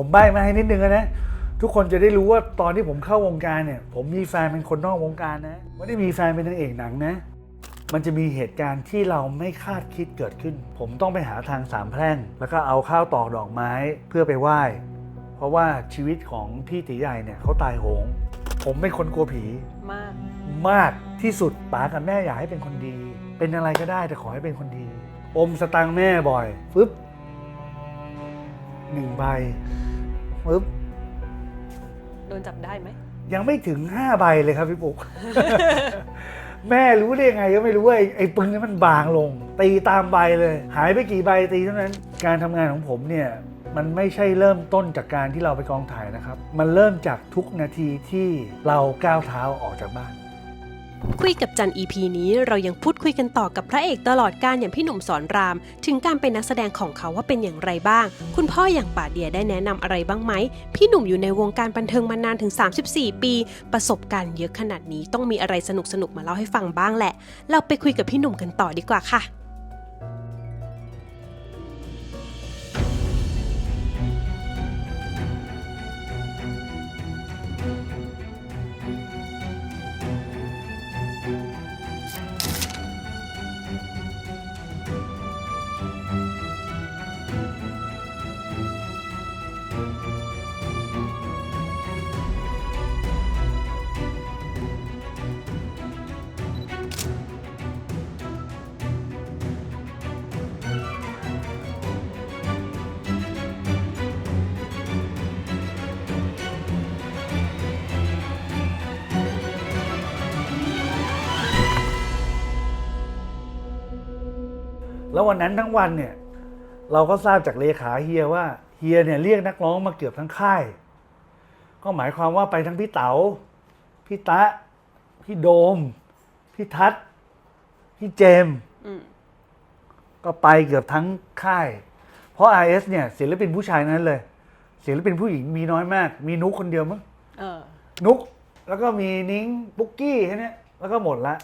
ผมใบ้มาให้นิดนึงนะ ทุกคนจะได้รู้ว่าตอนที่ผมเข้าวงการเนี่ย ผมมีแฟนเป็นคนนอกวงการนะไม่ได้มีแฟนเป็นนางเอกหนังนะ มันจะมีเหตุการณ์ที่เราไม่คาดคิดเกิดขึ้น ผมต้องไปหาทางสามแพร่ง แล้วก็เอาข้าวตอกดอกไม้เพื่อไปไหว้ เพราะว่าชีวิตของพี่ตีใหญ่เนี่ยเขาตายโหง ผมเป็นคนกลัวผีมาก มากที่สุดป๋ากับแม่อยากให้เป็นคนดี เป็นอะไรก็ได้แต่ขอให้เป็นคนดี อมสตังค์แม่บ่อยฟึบหนึ่งใบ ฟึบโดนจับได้ไหม ยังไม่ถึงห้าใบเลยครับพี่ปุ๊ก แม่รู้ได้ยังไงก็ไม่รู้ว่าไอ้ไอ้ปึงนี่มันบางลง ตีตามใบเลย หายไปกี่ใบตีเท่านั้น การทำงานของผมเนี่ยมันไม่ใช่เริ่มต้นจากการที่เราไปกองถ่ายนะครับ มันเริ่มจากทุกนาทีที่เราก้าวเท้าออกจากบ้าน คุยกับจัน EP นี้เรายังพูดคุยกันต่อกับพระเอกตลอดการอย่างพี่หนุ่มสอนราม ถึงการเป็นนักแสดงของเขาว่าเป็นอย่างไรบ้าง คุณพ่ออย่างป่าเดียได้แนะนำอะไรบ้างไหม พี่หนุ่มอยู่ในวงการบันเทิงมานานถึง 34 ปี ประสบการณ์เยอะขนาดนี้ต้องมีอะไรสนุกสนุกมาเล่าให้ฟังบ้างแหละ เราไปคุยกับพี่หนุ่มกันต่อดีกว่าค่ะ แล้ววันนั้นทั้งวันเนี่ย เราก็ทราบจากเลขาเฮียว่าเฮียเนี่ยเรียกนักร้องมาเกือบทั้งค่าย ก็หมายความว่าไปทั้งพี่เต๋าพี่ตะ พี่โดม พี่ทัศน์พี่เจมส์อืมก็ไปเกือบทั้งค่าย เพราะ RS เนี่ยศิลปินผู้ชายนั้นเลยศิลปินผู้หญิงมีน้อยมาก มีนุกคนเดียวมั้งเออนุก แล้วก็มีนิ้งปุ๊กกี้แค่เนี้ยแล้วก็หมดละ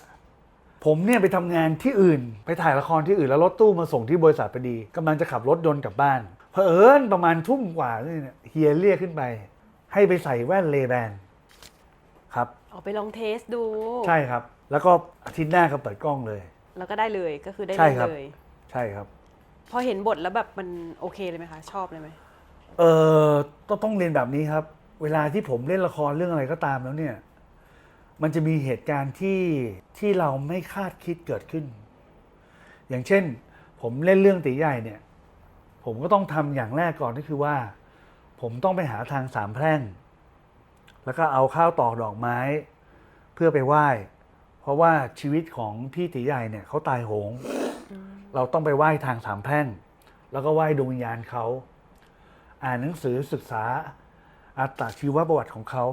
ผมเนี่ยไปทำงานที่อื่น ไปถ่ายละครที่อื่นแล้วรถตู้มาส่งที่บริษัทพอดีกำลังจะขับรถยนต์กลับบ้านเผอิญประมาณทุ่มกว่าเนี่ยเฮียเรียกขึ้นไป ให้ไปใส่แว่นเลแบนครับออกไปลองเทสดู ใช่ครับ แล้วก็อาทิตย์หน้าก็เปิดกล้องเลย แล้วก็ได้เลยก็คือได้ใช่เล่นครับเลย ใช่ครับ พอเห็นบทแล้วแบบมันโอเคเลยไหมคะ ชอบเลยไหมเออต้องต้องเรียนแบบนี้ครับ เวลาที่ผมเล่นละครเรื่องอะไรก็ตามแล้วเนี่ย มันจะมีเหตุการณ์ที่ที่เราไม่คาดคิดเกิดขึ้น อย่างเช่น ผมเล่นเรื่องตีใหญ่เนี่ย ผมก็ต้องทำอย่างแรกก่อนก็คือว่า ผมต้องไปหาทางสามแพร่ง แล้วก็เอาข้าวตอกดอกไม้ เพื่อไปไหว้ เพราะว่าชีวิตของพี่ตีใหญ่เนี่ยเขาตายโหง เราต้องไปไหว้ทางสามแพร่ง แล้วก็ไหว้ดวงวิญญาณเขา อ่านหนังสือศึกษาอัตชีวประวัติของเขา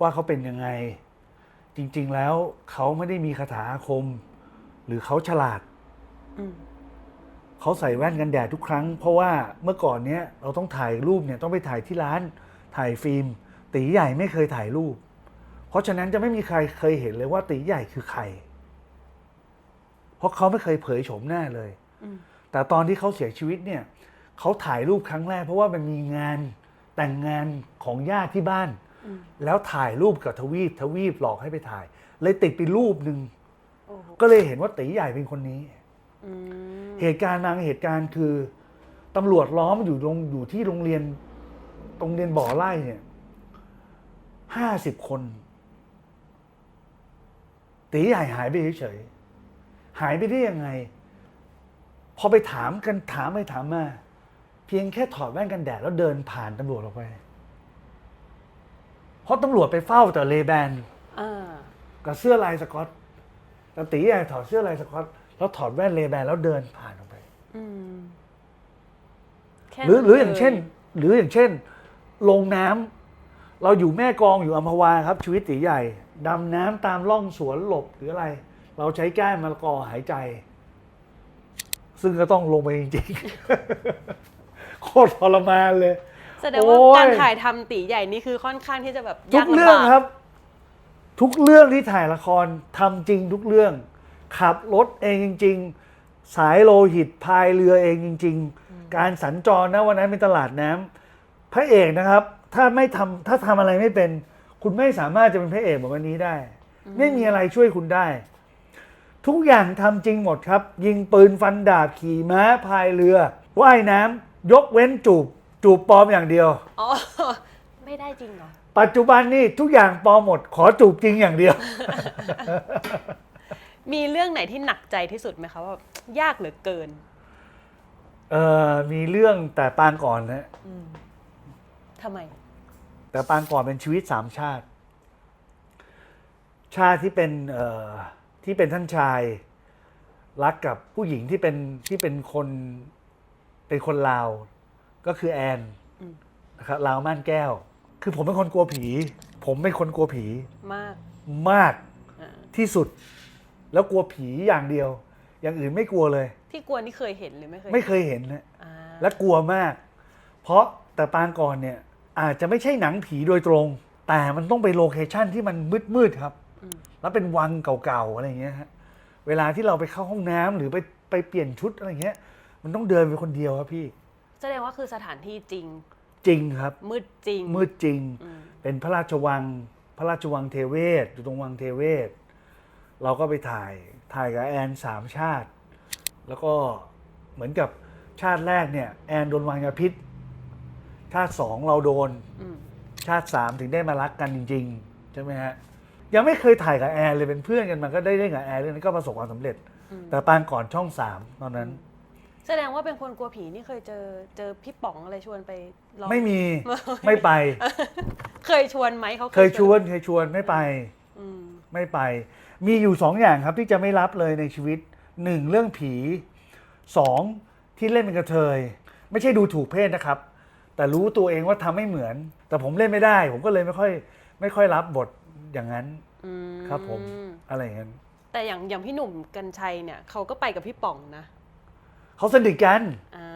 ว่าเขาเป็นยังไง จริง ๆ แล้วเขาไม่ได้มีคาถาอาคม หรือเขาฉลาด อืมเขาใส่แว่นกันแดดทุกครั้ง เพราะว่าเมื่อก่อนเนี้ยเราต้องถ่ายรูปเนี่ยต้องไปถ่ายที่ร้าน ถ่ายฟิล์ม ตีใหญ่ไม่เคยถ่ายรูป เพราะฉะนั้นจะไม่มีใครเคยเห็นเลยว่าตีใหญ่คือใคร เพราะเขาไม่เคยเผยโฉมหน้าเลย อืมแต่ตอนที่เขาเสียชีวิตเนี่ยเขาถ่ายรูปครั้งแรก เพราะว่ามันมีงานแต่งงานของญาติที่บ้านอืม แล้วถ่ายรูปกับทวีปทวีปหลอกให้ไปถ่าย เลยติดไปรูปหนึ่งโอ้โหก็เลยเห็นว่าตีใหญ่เป็นคนนี้อืมเหตุการณ์บางเหตุการณ์คือตำรวจล้อมอยู่ตรงอยู่ที่โรงเรียนโรงเรียนบ่อไร่เนี่ยห้าสิบคน ตีใหญ่หายไปเฉยๆหายไปได้ยังไง พอไปถามกันถามไปถามมา เพียงแค่ถอดแว่นกันแดดแล้วเดินผ่านตำรวจออกไป เพราะตำรวจไปเฝ้าแต่เลแบนอ่ากับเสื้อลายสกอตแต่ตีใหญ่ถอดเสื้อลายสกอตแล้วถอดแว่นเลแบนแล้วเดินผ่านออกไป อืมแค่หรือนั้นหรืออย่างเช่นลหรืออย่างเช่น ลงน้ำเราอยู่แม่กลองอยู่อัมพวาครับ ชีวิตตีใหญ่ดำน้ำตามร่องสวนหลบหรืออะไร เราใช้ก้านมะละกอหายใจ ซึ่งก็ต้องลงไปจริงๆ โคตรทรมานเลย แสดงว่าโอ้ย การถ่ายทำตีใหญ่นี่คือค่อนข้างที่จะแบบทุยากกเรื่องลำบากครับ ทุกเรื่องที่ถ่ายละครทำจริงทุกเรื่อง ขับรถเองจริง ๆ สายโลหิตพายเรือเองจริง ๆ การสัญจรนะวันนั้นเป็นตลาดน้ำพระเอกนะครับ ถ้าไม่ทำถ้าทำอะไรไม่เป็น คุณไม่สามารถจะเป็นพระเอกแบบวันนี้ได้ ไม่มีอะไรช่วยคุณได้ ทุกอย่างทำจริงหมดครับ ยิงปืนฟันดาบขี่ม้าพายเรือว่ายน้ำยกเว้นจูบ จูบปลอมอย่างเดียว อ๋อ ไม่ได้จริงเหรอ ปัจจุบันนี่ทุกอย่างปลอมหมด ขอจูบจริงอย่างเดียว มีเรื่องไหนที่หนักใจที่สุดไหมคะว่ายากเหลือเกิน เอ่อมีเรื่องแต่ปางก่อนนะทำไม แต่ปางก่อนเป็นชีวิตสามชาติ ชาติที่เป็นเอ่อที่เป็นท่านชาย รักกับผู้หญิงที่เป็นที่เป็นคนเป็นคนลาว ก็คือแอนอืมนะครับลาวม่านแก้ว คือผมเป็นคนกลัวผี ผมเป็นคนกลัวผีมากมากอ่าที่สุด แล้วกลัวผีอย่างเดียว อย่างอื่นไม่กลัวเลย ที่กลัวนี่เคยเห็นหรือไม่เคย ไม่เคยเห็นนะอ่าและกลัวมาก เพราะแต่ปางก่อนเนี่ย อาจจะไม่ใช่หนังผีโดยตรง แต่มันต้องไปโลเคชั่นที่มันมืดๆครับอืมแล้วเป็นวังเก่าๆอะไรอย่างเงี้ยฮะเวลาที่เราไปเข้าห้องน้ำหรือไปไปเปลี่ยนชุดอะไรเงี้ย มันต้องเดินไปคนเดียวครับพี่ แสดงว่าคือสถานที่จริง จริงครับ มืดจริง มืดจริง อืม เป็นพระราชวัง พระราชวังเทเวศอยู่ตรงวังเทเวศ เราก็ไปถ่าย ถ่ายกับแอนสามชาติ แล้วก็เหมือนกับชาติแรกเนี่ยแอนโดนวางยาพิษ ชาติสองเราโดน อืม ชาติสามถึงได้มารักกันจริงๆใช่ไหมฮะยังไม่เคยถ่ายกับแอนเลยเป็นเพื่อนกันมันก็ได้เล่นกับแอนเรื่องนี้ก็ประสบความสำเร็จ อืม แต่ปางก่อนช่องสามตอนนั้น แสดงว่าเป็นคนกลัวผีนี่เคยเจอเจอพี่ป๋องอะไรชวนไปลองไม่มีไม่ไป เคยชวนไหมเขาเคยชวนเคยชวนไม่ไปอืมไม่ไป มีอยู่สองอย่างครับที่จะไม่รับเลยในชีวิตหนึ่งเรื่องผีสองที่เล่นเป็นกระเทย ไม่ใช่ดูถูกเพศนะครับ แต่รู้ตัวเองว่าทำไม่เหมือน แต่ผมเล่นไม่ได้ ผมก็เลยไม่ค่อย ไม่ค่อยรับบทอย่างนั้นอืมครับผมอะไรอย่างนั้นแต่อย่างอย่างพี่หนุ่มกัญชัยเนี่ยเขาก็ไปกับพี่ป๋องนะ เขาสนิทกันอ่า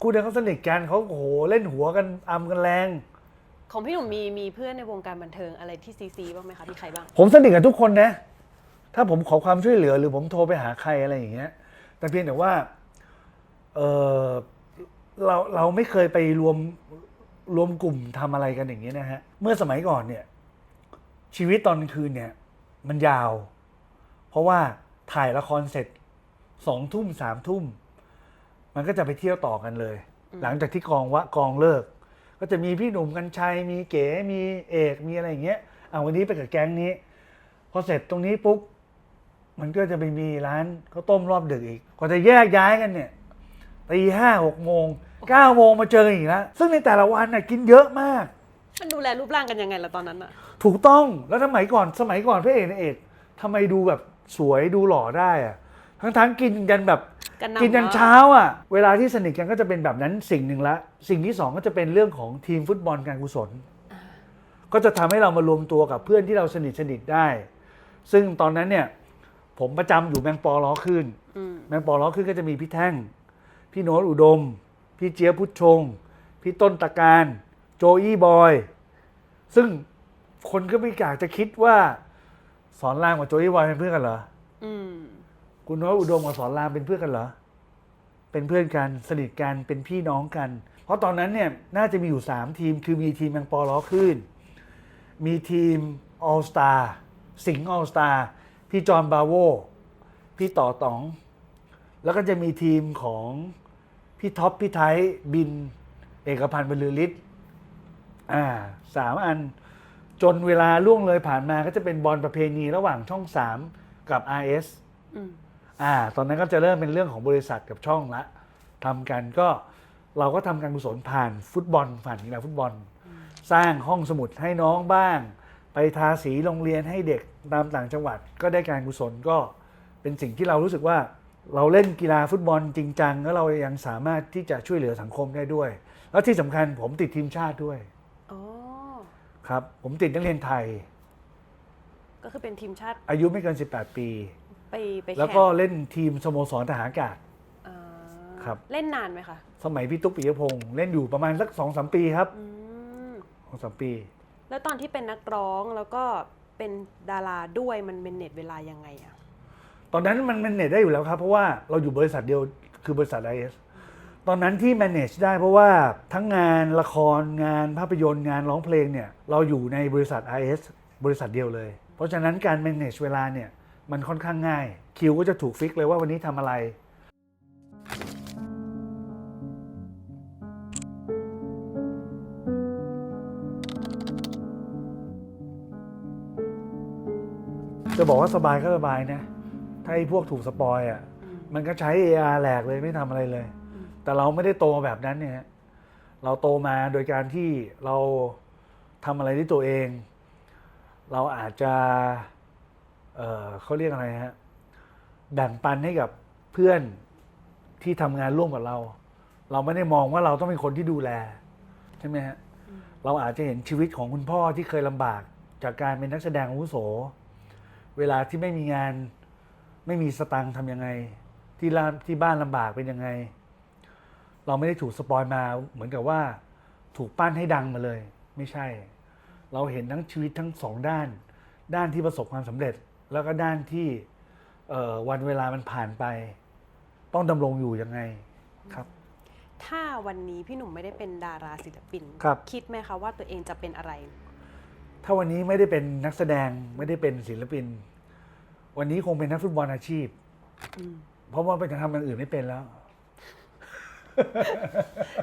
คู่นั้นเขาสนิทกันเขาโอ้โหเล่นหัวกันอำกันแรง ของพี่หนุ่มมีมีเพื่อนในวงการบันเทิงอะไรที่ซีซีบ้างไหมคะมีใครบ้าง ผมสนิทกับทุกคนนะ ถ้าผมขอความช่วยเหลือหรือผมโทรไปหาใครอะไรอย่างเงี้ย แต่เพียงแต่ว่า เออเราเราไม่เคยไปรวมรวมกลุ่มทำอะไรกันอย่างเงี้ยนะฮะ เมื่อสมัยก่อนเนี่ย ชีวิตตอนกลางคืนเนี่ย มันยาว เพราะว่าถ่ายละครเสร็จสองทุ่มสามทุ่ม มันก็จะไปเที่ยวต่อกันเลย หลังจากที่กองวะกองเลิก ก็จะมีพี่หนุ่มกัญชัยมีเก๋มีเอกมีอะไรอย่างเงี้ยอะวันนี้ไปกับแก๊งนี้ พอเสร็จตรงนี้ปุ๊บมันก็จะไปมีร้านข้าวต้มรอบดึกอีกกว่าจะแยกย้ายกันเนี่ยตีห้าหกโมงเก้าโมงมาเจอกันอีกแล้วซึ่งในแต่ละวันน่ะกินเยอะมาก มันดูแลรูปร่างกันยังไงล่ะตอนนั้นอะถูกต้องแล้วสมัยก่อนสมัยก่อนพระเอกนางเอกทำไมดูแบบสวยดูหล่อได้อะ ทั้งๆกินกันแบบกันกินยันมเช้าอะ เวลาที่สนิทกันก็จะเป็นแบบนั้นสิ่งหนึ่งละ สิ่งที่สองก็จะเป็นเรื่องของทีมฟุตบอลการกุศล ก็จะทำให้เรามารวมตัวกับเพื่อนที่เราสนิทสนิทได้ ซึ่งตอนนั้นเนี่ย ผมประจำอยู่แมงปอล้อขึ้นอืมแมงปอล้อขึ้นก็จะมีพี่แท่ง พี่โน้ตอุดม พี่เจี๊ยบพุทธชง พี่ต้นตะการโจอี้บอย ซึ่งคนก็ไม่อยากจะคิดว่าสอนรามกับโจอี้บอยเป็นเพื่อนกันเหรออืม คุณโน้ตอุดมกับสอนรามเป็นเพื่อนกันเหรอ เป็นเพื่อนกันสนิทกันเป็นพี่น้องกัน เพราะตอนนั้นเนี่ยน่าจะมีอยู่สามทีม คือมีทีมแมงปอล้อขึ้นมีทีมออ l สตาร์สิงห์ออ l สตาร์พี่จอห์นบาโวพี่ต่อต๋อง แล้วก็จะมีทีมของพี่ท็อปพี่ไทยบิน เอกพันธ์บรรลือฤทธิ์อ่าสามอัน จนเวลาล่วงเลยผ่านมาก็จะเป็นบอลประเพณีระหว่างช่องสามกับ RS อืม อ่าตอนนั้นก็จะเริ่มเป็นเรื่องของบริษัทกับช่องละทำกันก็เราก็ทำการกุศลผ่านฟุตบอลผ่านกีฬาฟุตบอล สร้างห้องสมุดให้น้องบ้าง ไปทาสีโรงเรียนให้เด็กตามต่างจังหวัด ก็ได้การกุศลก็เป็นสิ่งที่เรารู้สึกว่า เราเล่นกีฬาฟุตบอลจริงจังแล้วเรายังสามารถที่จะช่วยเหลือสังคมได้ด้วย แล้วที่สำคัญผมติดทีมชาติด้วยอ๋อครับ ผมติดนักเรียนไทยก็คือเป็นทีมชาติอายุไม่เกิน 18 ปี ไปไปแล้วข่งก็เล่นทีมสโมสรทหารอากาศ อ่าครับ เล่นนานไหมคะสมัยพี่ตุ๊กปิยพงศ์เล่นอยู่ประมาณสักสองสามปีครับอืมสองสามปี แล้วตอนที่เป็นนักร้องแล้วก็เป็นดาราด้วยมันเป็นเน็ตเวลายังไงอะตอนนั้นมันมันเน็ตได้อยู่แล้วครับ เพราะว่าเราอยู่บริษัทเดียวคือบริษัทไอเอสตอนนั้นที่ manage ได้เพราะว่าทั้งงานละครงานภาพยนตร์งานร้องเพลงเนี่ยเราอยู่ในบริษัท IS บริษัทเดียวเลย เพราะฉะนั้นการ manage เวลาเนี่ย มันค่อนข้างง่าย คิวก็จะถูกฟิกเลยว่าวันนี้ทำอะไร จะบอกว่าสบายก็สบายนะ ถ้าไอ้พวกถูกสปอยอะ มันก็ใช้ AR แหลกเลยไม่ทำอะไรเลย แต่เราไม่ได้โตมาแบบนั้นเนี่ย เราโตมาโดยการที่เราทำอะไรด้วยตัวเอง เราอาจจะ เอ่อเขาเรียกอะไรฮะแบ่งปันให้กับเพื่อนที่ทำงานร่วมกับเรา เราไม่ได้มองว่าเราต้องเป็นคนที่ดูแลใช่ไหมฮะเราอาจจะเห็นชีวิตของคุณพ่อที่เคยลำบาก จากการเป็นนักแสดงอาวุโส เวลาที่ไม่มีงานไม่มีสตังค์ทำยังไง ที่ร้านที่บ้านลำบากเป็นยังไง เราไม่ได้ถูกสปอยมาเหมือนกับว่า ถูกปั้นให้ดังมาเลย ไม่ใช่ เราเห็นทั้งชีวิตทั้งสองด้าน ด้านที่ประสบความสำเร็จ แล้วก็ด้านที่เอ่อวันเวลามันผ่านไป ต้องดำรงอยู่ยังไงครับ ถ้าวันนี้พี่หนุ่มไม่ได้เป็นดาราศิลปินครับคิดไหมคะว่าตัวเองจะเป็นอะไร ถ้าวันนี้ไม่ได้เป็นนักแสดงไม่ได้เป็นศิลปิน วันนี้คงเป็นนักฟุตบอลอาชีพอืมเพราะว่าไปทำอย่างอื่นไม่เป็นแล้ว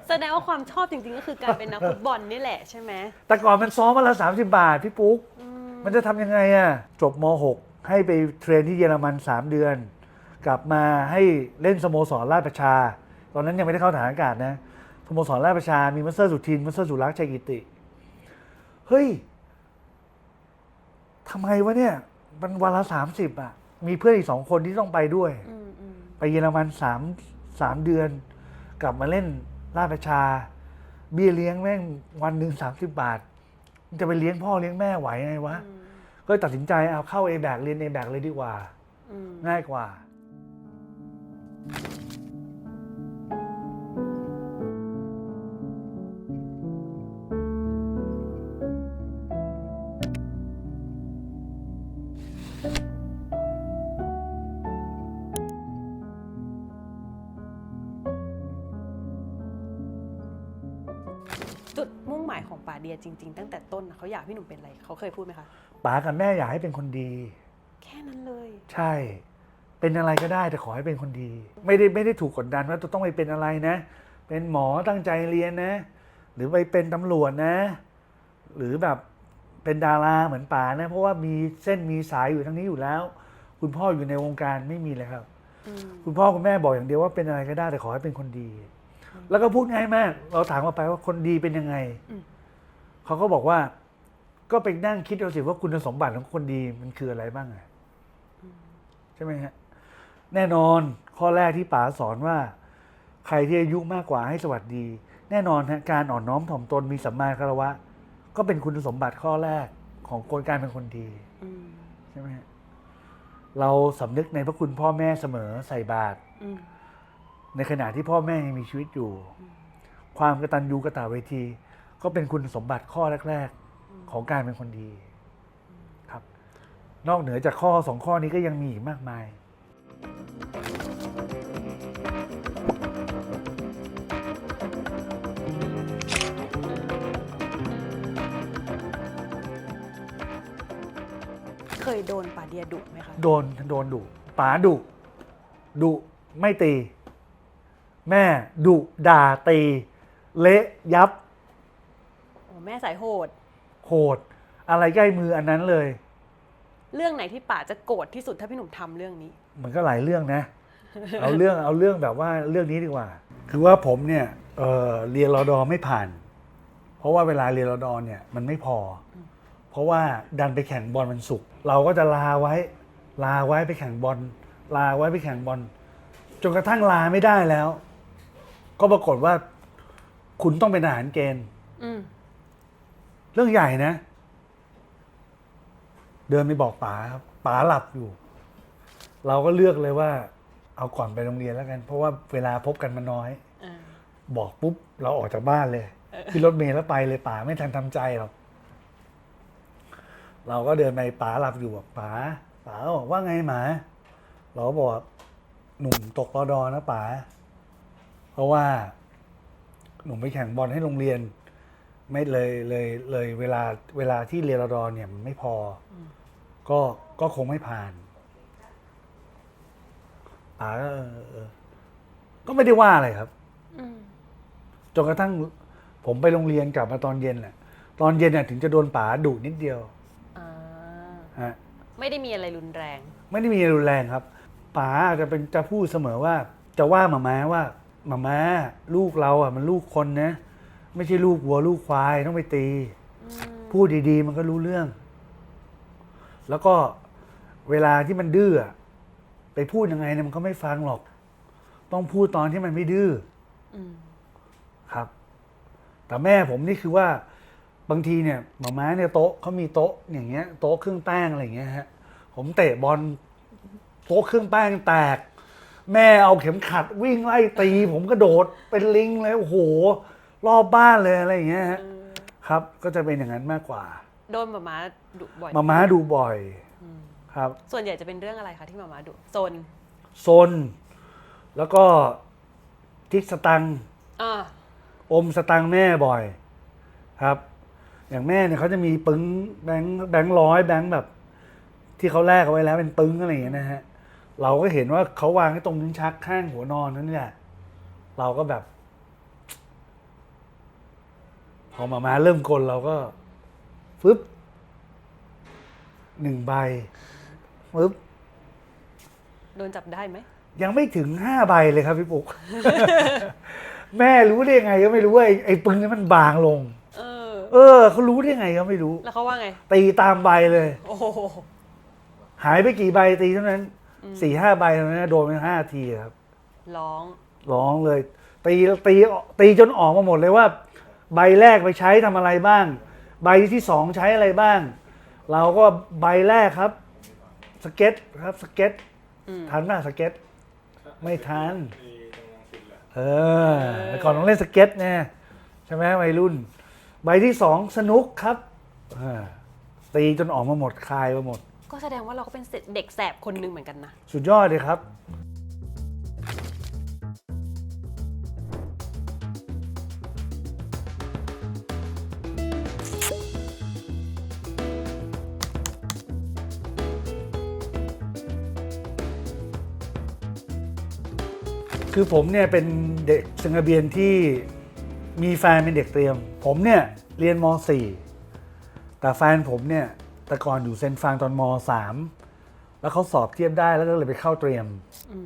แสดงว่าความชอบจริงๆก็คือการเป็นนักฟุตบอลนี่แหละใช่ไหมแต่ก่อนมันซ้อมวันละสามสิบาทพี่ปุ๊กอืมมันจะทำยังไงอะจบม .6 ให้ไปเทรนที่เยอรมัน 3 เดือน กลับมาให้เล่นสโมสรราชประชา ตอนนั้นยังไม่ได้เข้าฐานอากาศนะสโมสรราชประชา มีมัสเตอร์สุทินมัสเตอร์สุรักษ์ชัยกิติ เฮ้ยทำไมวะเนี่ยมันวันละสามสิบอะมีเพื่อนอีกสองคนที่ต้องไปด้วยอืมอืมไปเยอรมันสามสามเดือน กลับมาเล่นราชประชา เบี้ยเลี้ยงแม่งวันหนึ่งสามสิบบาทมันจะไปเลี้ยงพ่อเลี้ยงแม่ไหวไงวะอืม ก็ตัดสินใจเอาเข้า a b a c เรียน a b a c เลยดีกว่าอืมง่ายกว่า จุดมุ่งหมายของป่าเดียจริง เขาอยากให้พี่หนุ่มเป็นอะไรเขาเคยพูดไหมคะป๋ากับแม่อยากให้เป็นคนดี แค่นั้นเลยใช่ เป็นอะไรก็ได้แต่ขอให้เป็นคนดี ไม่ได้ไม่ได้ถูกกดดันว่าจะต้องไปเป็นอะไรนะ เป็นหมอตั้งใจเรียนนะ หรือไปเป็นตำรวจนะ หรือแบบเป็นดาราเหมือนป๋านะ เพราะว่ามีเส้นมีสายอยู่ทั้งนี้อยู่แล้ว คุณพ่ออยู่ในวงการไม่มีเลยครับ อืมคุณพ่อคุณแม่บอกอย่างเดียวว่าเป็นอะไรก็ได้แต่ขอให้เป็นคนดี แล้วก็พูดง่ายมาก เราถามว่าไปว่าคนดีเป็นยังไง อืม เขาก็บอกว่า ก็ไปนั่งคิดเอาสิว่าคุณสมบัติของคนดีมันคืออะไรบ้างอะใช่ไหมฮะแน่นอนข้อแรกที่ป๋าสอนว่า ใครที่อายุมากกว่าให้สวัสดี แน่นอนฮะการอ่อนน้อมถ่อมตนมีสัมมาคารวะ ก็เป็นคุณสมบัติข้อแรกของคนการเป็นคนดีอืมใช่ไหมฮะเราสำนึกในพระคุณพ่อแม่เสมอใส่บาตรอืมในขณะที่พ่อแม่ยังมีชีวิตอยู่ ความกตัญญูกตเวที ก็เป็นคุณสมบัติข้อแรก ๆ ของการเป็นคนดีครับ นอกเหนือจากข้อสองข้อนี้ก็ยังมีอีกมากมายเคยโดนป่าเดียดุไหมคะ โดนโดนดุป๋าดุดุไม่ตี แม่ดุด่าตี เละยับ โอ้แม่สายโหด โหด อะไรใกล้มืออันนั้นเลย เรื่องไหนที่ป่าจะโกรธที่สุดถ้าพี่หนุ่มทำเรื่องนี้ มันก็หลายเรื่องนะ เอาเรื่องเอาเรื่องแบบว่าเรื่องนี้ดีกว่า คือว่าผมเนี่ยเอ่อเรียนรอดอไม่ผ่าน เพราะว่าเวลาเรียนรอดอเนี่ยมันไม่พอ เพราะว่าดันไปแข่งบอลวันศุกร์เราก็จะลาไว้ ลาไว้ไปแข่งบอล ลาไว้ไปแข่งบอลจนกระทั่งลาไม่ได้แล้ว ก็ปรากฏว่า คุณต้องเป็นทหารเกณฑ์อืม เรื่องใหญ่นะ เดินไปบอกป๋าครับป๋าหลับอยู่ เราก็เลือกเลยว่า เอาก่อนไปโรงเรียนแล้วกัน เพราะว่าเวลาพบกันมันน้อยอ่าบอกปุ๊บ เราออกจากบ้านเลยขึ้นรถเมล์แล้วไปเลยป๋าไม่ทันทำใจหรอกเราก็เดินไปป๋าหลับอยู่บอกป๋าป๋าบอกว่าไงหมาเราก็บอกว่าหนุ่มตกรอดอนะป๋าเพราะว่า หนุ่มไปแข่งบอลให้โรงเรียน ไม่เลยเลยเลยเวลาเวลาที่เรียนรอดอเนี่ยมันไม่พออก็ก็คงไม่ผ่านป๋าก็เออเออก็ไม่ได้ว่าอะไรครับอืมจนกระทั่งผมไปโรงเรียนกลับมาตอนเย็นแหละตอนเย็นน่ะถึงจะโดนป๋าดุนิดเดียวอ่าฮะไม่ได้มีอะไรรุนแรง ไม่ได้มีอะไรรุนแรงครับป๋าจะเป็นจะพูดเสมอว่า จะว่าหมาม้าว่าหมาม้าลูกเราอะมันลูกคนนะ ไม่ใช่ลูกวัวลูกควายต้องไปตีอืมพูดดีๆ มันก็รู้เรื่อง แล้วก็เวลาที่มันดื้ออะไปพูดยังไงเนี่ยมันก็ไม่ฟังหรอก ต้องพูดตอนที่มันไม่ดื้ออืมครับ แต่แม่ผมนี่คือว่าบางทีเนี่ยหมาม้าเนี่ยโต๊ะเขามีโต๊ะอย่างเงี้ย โต๊ะเครื่องแป้งอะไรอย่างเงี้ยฮะผมเตะบอลโต๊ะเครื่องแป้งแตก แม่เอาเข็มขัดวิ่งไล่ตี ผมกระโดดเป็นลิงเลยโอ้โห รอบบ้านเลยอะไรอย่างเงี้ยฮะเออครับ ก็จะเป็นอย่างนั้นมากกว่าโดนหมาม้าดุบ่อยมาม้าดูบ่อยอืมครับ ส่วนใหญ่จะเป็นเรื่องอะไรคะที่หมาม้าดุโซนซน แล้วก็ทิกสตังค์อ่าอมสตังค์แม่บ่อย ครับ อย่างแม่เนี่ยเขาจะมีปึ้งแบงค์แบงค์ร้อยแบงค์แบบ ที่เขาแลกเอาไว้แล้วเป็นปึ้งอะไรอย่างเงี้ยนะฮะ เราก็เห็นว่าเขาวางไว้ตรงลิ้นชักข้างหัวนอนนั่นแหละเราก็แบบ พอมามาเริ่มกลเราก็ฟึบหนึ่งใบฟึบโดนจับได้ไหม ยังไม่ถึงห้าใบเลยครับพี่ปุ๊ก แม่รู้ได้ยังไงก็ไม่รู้ว่าไอ้ไอ้ปึ้งนี่มันบางลง เออ เออเขารู้ได้ไงก็ไม่รู้ แล้วเขาว่าไง ตีตามใบเลย โอ้โห หายไปกี่ใบตีเท่านั้นสี่ห้าใบเท่านั้นนะโดนไปห้าทีครับ ร้อง ร้องเลย ตีตีตีจนออกมาหมดเลยว่า ใบแรกไปใช้ทำอะไรบ้าง ใบที่สองใช้อะไรบ้าง เราก็ใบแรกครับ สเก็ตครับสเก็ตอืมทันไหมสเก็ต ไม่ทัน เออแต่ก่อนต้องเล่นสเก็ตไงใช่ไหมวัยรุ่น ใบที่สองสนุกครับอ่าตีจนออกมาหมดคายมาหมด ก็แสดงว่าเราก็เป็นเด็กแสบคนหนึ่งเหมือนกันนะ สุดยอดเลยครับ คือผมเนี่ยเป็นเด็กสังกะเบียนที่มีแฟนเป็นเด็กเตรียม ผมเนี่ยเรียนม .4 แต่แฟนผมเนี่ยแต่ก่อนอยู่เซนฟรางตอนม .3 แล้วเขาสอบเทียบได้แล้วก็เลยไปเข้าเตรียมอื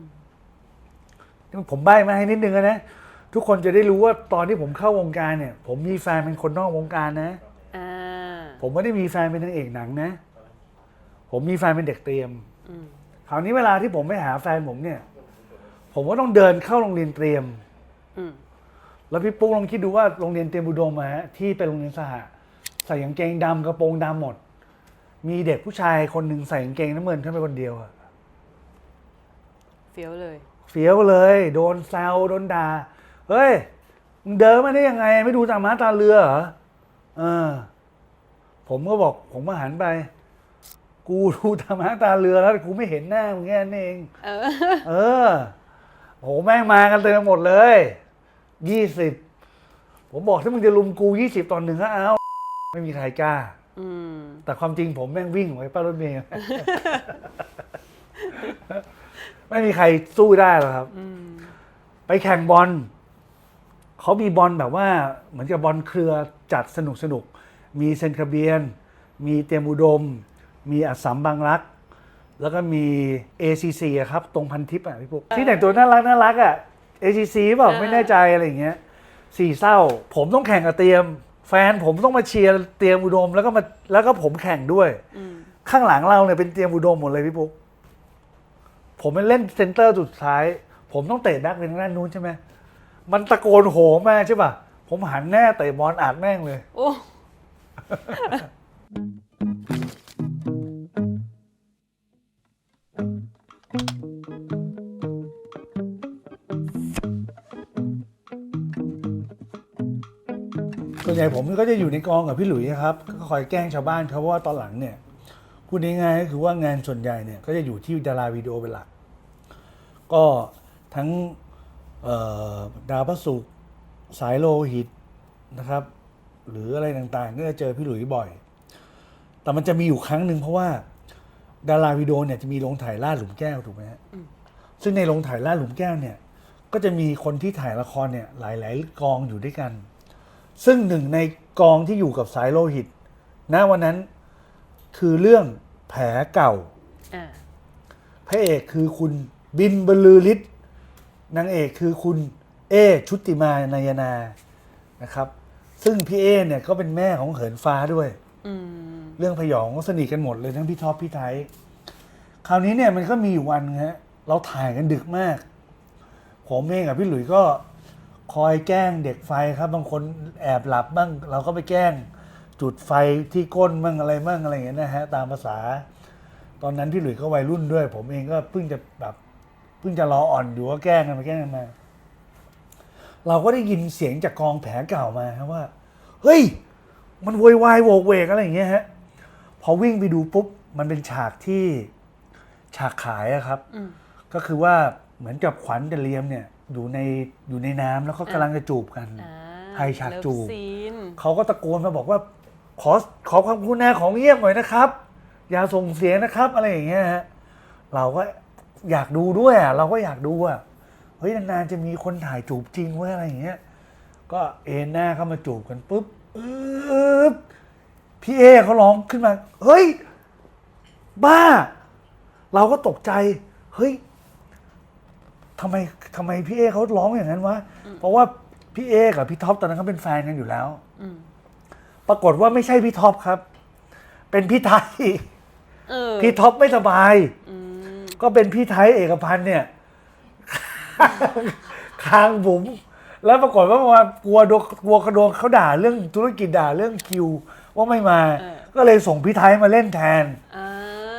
มผมใบ้มาให้นิดนึงนะทุกคนจะได้รู้ว่าตอนที่ผมเข้าวงการเนี่ย ผมมีแฟนเป็นคนนอกวงการนะอ่าผมไม่ได้มีแฟนเป็นนางเอกหนังนะ ผมมีแฟนเป็นเด็กเตรียมอืมคราวนี้เวลาที่ผมไปหาแฟนผมเนี่ย ผมก็ต้องเดินเข้าโรงเรียนเตรียม อืมแล้วพี่ปุ๊กลองคิดดูว่าโรงเรียนเตรียมอุดมอะฮะที่เป็นโรงเรียนสหะใส่กางเกงดำกระโปรงดำหมด มีเด็กผู้ชายคนหนึ่งใส่กางเกงน้ำเงินขึ้นไปคนเดียวอะเฟี้ยวเลย เฟี้ยวเลย โดนแซวโดนด่าเฮ้ยมึงเดินมาได้ยังไง ไม่ดูตามม้าตาเรือเหรอเออ ผมก็บอก ผมก็หันไป กูดูตามม้าตาเรือแล้วกูไม่เห็นหน้ามึงแค่นั้นเอง เออ เออ โหแม่งมากันเต็มไปหมดเลยยี่สิบผมบอกถ้ามึงจะลุมกูยี่สิบตอนหนึ่งก็เอาไม่มีใครกล้า อืม แต่ความจริงผมแม่งวิ่งไว้ป้ายรถเมล์ ไม่มีใครสู้ได้หรอกครับ อืม ไปแข่งบอลเขามีบอลแบบว่า เหมือนกับบอลเครือจัดสนุกสนุกๆมีเซนคาเบียน มีเตรียมอุดม มีอัสสัมบางรัก แล้วก็มี ACC อะครับ ตรงพันทิปอะพี่ปุ๊กที่แต่งตัวน่ารักน่ารักอะ ACC เปล่าไม่แน่ใจอะไรอย่างเงี้ยสี่เศร้า ผมต้องแข่งกับเตรียม แฟนผมต้องมาเชียร์เตรียมอุดมแล้วก็มาแล้วก็ผมแข่งด้วยอืมข้างหลังเราเนี่ยเป็นเตรียมอุดมหมดเลยพี่ปุ๊กผมเป็นเล่นเซนเตอร์สุดท้าย ผมต้องเตะแบ็คเป็นด้านนู้นใช่ไหมมันตะโกนโหมาใช่ป่ะ ผมหันแน่เตะบอลอัดแม่งเลย โอ้ ใหญ่ผมก็จะอยู่ในกองกับพี่หลุยส์ครับก็คอยแกล้งชาวบ้านเขาเพราะว่าตอนหลังเนี่ยพูดง่ายๆก็คือว่างานส่วนใหญ่เนี่ยก็จะอยู่ที่ดาราวิดีโอเป็นหลัก ก็ทั้งเอ่อดาวพระศุกร์สายโลหิตนะครับ หรืออะไรต่างๆก็จะเจอพี่หลุยบ่อย แต่มันจะมีอยู่ครั้งหนึ่งเพราะว่าดาราวิดีโอเนี่ยจะมีโรงถ่ายล่าดหลุมแก้วถูกไหมฮะซึ่งในโรงถ่ายล่าดหลุมแก้วเนี่ย ก็จะมีคนที่ถ่ายละครเนี่ยหลาย ๆ กองอยู่ด้วยกัน ซึ่งหนึ่งในกองที่อยู่กับสายโลหิตณวันนั้นคือเรื่องแผลเก่าอ่าพระเอกคือคุณบินบรรลือฤทธิ์นางเอกคือคุณเอ ชุติมานายนานะครับ ซึ่งพี่เอเนี่ยก็เป็นแม่ของเหินฟ้าด้วย อืมเรื่องพยองก็สนิทกันหมดเลยทั้งพี่ท็อปพี่ไทย คราวนี้เนี่ยมันก็มีอยู่วันฮะเราถ่ายกันดึกมาก ผมเองกับพี่หลุยก็ คอยแกล้งเด็กไฟครับ บางคนแอบหลับบ้างเราก็ไปแกล้ง จุดไฟที่ก้นบ้างอะไรบ้างอะไรอย่างเงี้ยนะฮะตามภาษา ตอนนั้นพี่หลุยก็วัยรุ่นด้วย ผมเองก็เพิ่งจะแบบเพิ่งจะรออ่อนอยู่ก็แกล้งกันไปแกล้งกันมาเราก็ได้ยินเสียงจากกองแผลเก่ามาครับว่า เฮ้ย มันโวยวายโวกเวกอะไรอย่างเงี้ยฮะพอวิ่งไปดูปุ๊บ มันเป็นฉากที่ฉากขายอะครับอืมก็คือว่าเหมือนกับขวัญกับเลียมเนี่ย อยู่ในอยู่ในน้ำแล้วก็กำลังจะจูบกัน อ่าไทยฉากจูบ เลิฟซีนเขาก็ตะโกนมาบอกว่า ขอขอความกรุณาของเยี่ยมหน่อยนะครับ อย่าส่งเสียงนะครับอะไรอย่างเงี้ยฮะเราก็อยากดูด้วยอะเราก็อยากดูอะเฮ้ยนานๆจะมีคนถ่ายจูบจริงเว้ยอะไรอย่างเงี้ยก็เอ็นหน้าเข้ามาจูบกันปุ๊บอึ๊บพี่เอเขาร้องขึ้นมา เฮ้ย บ้า เราก็ตกใจ เฮ้ย ทำไมทำไมพี่เอเขาร้องอย่างนั้นวะเพราะว่าพี่เอกับพี่ท็อปตอนนั้นเขาเป็นแฟนกันอยู่แล้ว อืมปรากฏว่าไม่ใช่พี่ท็อปครับ เป็นพี่ไทย เออพี่ท็อปไม่สบาย อืมก็เป็นพี่ไทยเอกพันธ์เนี่ย คางบุ๋มแล้วปรากฏว่าว่ากลัวโดนกลัวกระโดนเขาด่าเรื่องธุรกิจด่าเรื่องคิว ว่าไม่มา ก็เลยส่งพี่ไทยมาเล่นแทน อ่า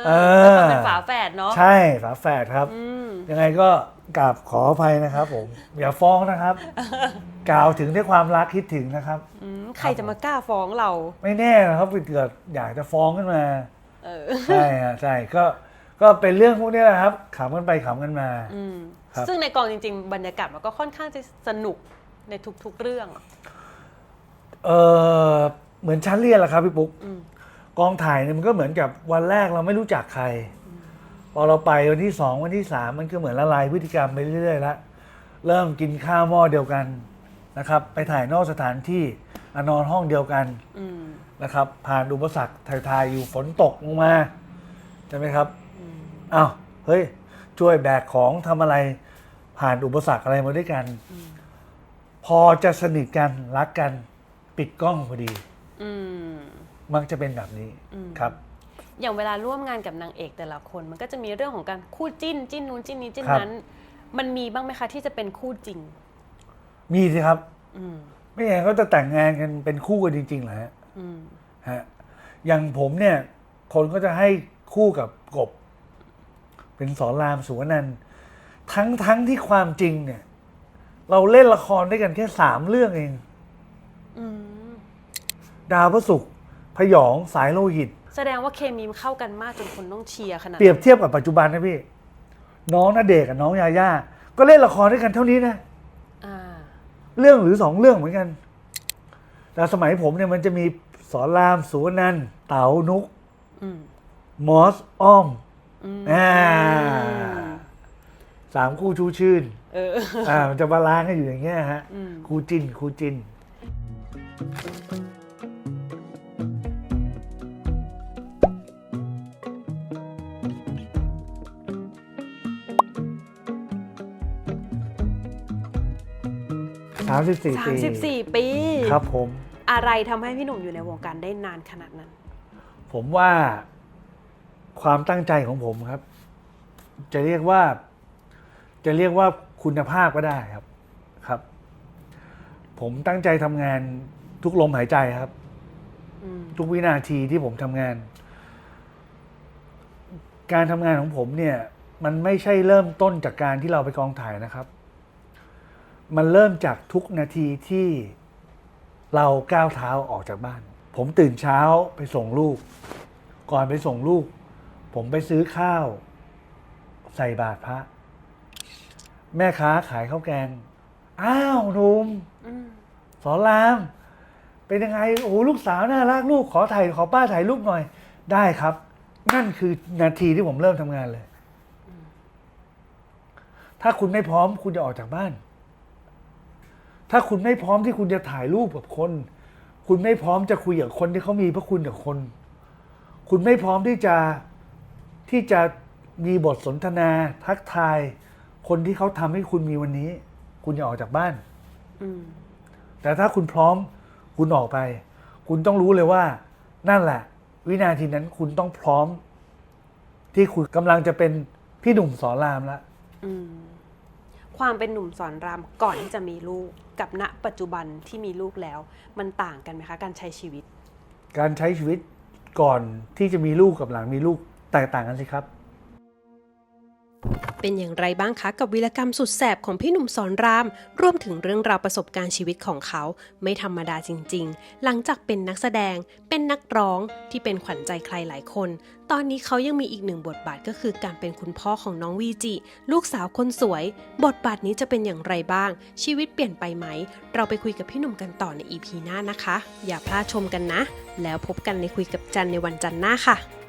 เออ แต่เป็นฝาแฝดเนาะใช่ฝาแฝดครับ อืมยังไงก็ กราบขออภัยนะครับผม อย่าฟ้องนะครับ กล่าวถึงด้วยความรักคิดถึงนะครับ อืมใครจะมากล้าฟ้องเรา ไม่แน่นะครับเกิดอยากจะฟ้องขึ้นมา เออ ใช่ฮะใช่ก็ก็เป็นเรื่องพวกนี้แหละครับขำกันไปขำกันมา อืม ครับ ซึ่งในกองจริง ๆ บรรยากาศมันก็ค่อนข้างจะสนุกในทุกๆเรื่องเออเหมือนชั้นเรียนแหละครับพี่ปุ๊กอืม กองถ่ายเนี่ยมันก็เหมือนกับวันแรกเราไม่รู้จักใคร พอเราไปวันที่สองวันที่สามมันก็เหมือนละลายพฤติกรรมไปเรื่อยๆแล้วเริ่มกินข้าวหม้อเดียวกันนะครับไปถ่ายนอกสถานที่อะนอนห้องเดียวกันอืมนะครับ ผ่านอุปสรรคถ่ายๆอยู่ฝนตกลงมาใช่ไหมครับอืมอ้าวเฮ้ยช่วยแบกของทำอะไร ผ่านอุปสรรคอะไรมาด้วยกันอืมพอจะสนิทกันรักกัน ปิดกล้องพอดีอืมมักจะเป็นแบบนี้อืมครับ อย่างเวลาร่วมงานกับนางเอกแต่ละคน มันก็จะมีเรื่องของการคู่จิ้น จิ้นนู้นจิ้นนี้จิ้นครับนั้น มันมีบ้างไหมคะที่จะเป็นคู่จริง มีสิครับ อืมไม่อย่างนั้นก็จะแต่งงานกันเป็นคู่กันจริงๆเหรอฮะอืมฮะอย่างผมเนี่ย คนก็จะให้คู่กับกบ เป็นสอนรามสุวรรณันท์ทั้งทั้งที่ความจริงเนี่ย เราเล่นละครด้วยกันแค่สามเรื่องเอง อืมดาวพระศุกร์พยองสายโลหิต แสดงว่าเคมีมันเข้ากันมากจนคนต้องเชียร์ขนาดเปรียบเทียบกับปัจจุบันนะพี่ น้องนาเดชน์กับน้องยาย่าก็เล่นละครด้วยกันเท่านี้นะ อ่าเรื่องหรือสองเรื่องเหมือนกัน แต่สมัยผมเนี่ยมันจะมีสอนรามสุวรรณันท์เต๋านุก อืมมอสอ้อมอืมอ่าสามคู่ชูชื่น เออ อ่ามันจะบาลานซ์กันอยู่อย่างเงี้ยฮะ อืมคู่จินคู่จิน สามสิบสี่สาปีมสิบสี่ปี ครับผม อะไรทำให้พี่หนุ่มอยู่ในวงการได้นานขนาดนั้น ผมว่าความตั้งใจของผมครับ จะเรียกว่า จะเรียกว่าคุณภาพก็ได้ครับครับ ผมตั้งใจทำงานทุกลมหายใจครับอืมทุกวินาทีที่ผมทำงาน การทำงานของผมเนี่ย มันไม่ใช่เริ่มต้นจากการที่เราไปกองถ่ายนะครับ มันเริ่มจากทุกนาทีที่เราก้าวเท้าออกจากบ้าน ผมตื่นเช้าไปส่งลูก ก่อนไปส่งลูก ผมไปซื้อข้าว ใส่บาตรพระ แม่ค้าขายข้าวแกง อ้าวหนุ่มอืมสอนราม เป็นยังไง โอ้โหลูกสาวน่ารักลูกขอถ่ายขอป้าถ่ายรูปหน่อย ได้ครับ นั่นคือนาทีที่ผมเริ่มทำงานเลย ถ้าคุณไม่พร้อมคุณจะออกจากบ้าน ถ้าคุณไม่พร้อมที่คุณจะถ่ายรูปกับคน คุณไม่พร้อมจะคุยกับคนที่เขามีพระคุณกับคน คุณไม่พร้อมที่จะที่จะมีบทสนทนาทักทาย คนที่เขาทำให้คุณมีวันนี้ คุณจะออกจากบ้านอืมแต่ถ้าคุณพร้อม คุณออกไป คุณต้องรู้เลยว่า นั่นแหละ วินาทีนั้นคุณต้องพร้อม ที่คุณกำลังจะเป็นพี่หนุ่มสอนรามแล้วอืมความเป็นหนุ่มสอนรามก่อนที่จะมีลูก กับณปัจจุบันที่มีลูกแล้ว มันต่างกันไหมคะ การใช้ชีวิต การใช้ชีวิตก่อนที่จะมีลูกกับหลังมีลูกแตกต่างกันสิครับ เป็นอย่างไรบ้างคะกับวีรกรรมสุดแสบของพี่หนุ่มสอนราม รวมถึงเรื่องราวประสบการณ์ชีวิตของเขา ไม่ธรรมดาจริง ๆ หลังจากเป็นนักแสดง เป็นนักร้องที่เป็นขวัญใจใครหลายคน ตอนนี้เขายังมีอีกหนึ่งบทบาทก็คือการเป็นคุณพ่อของน้องวีจิ ลูกสาวคนสวย บทบาทนี้จะเป็นอย่างไรบ้าง ชีวิตเปลี่ยนไปไหม เราไปคุยกับพี่หนุ่มกันต่อใน EP หน้านะคะ อย่าพลาดชมกันนะ แล้วพบกันในคุยกับจันในวันจันทร์หน้าค่ะ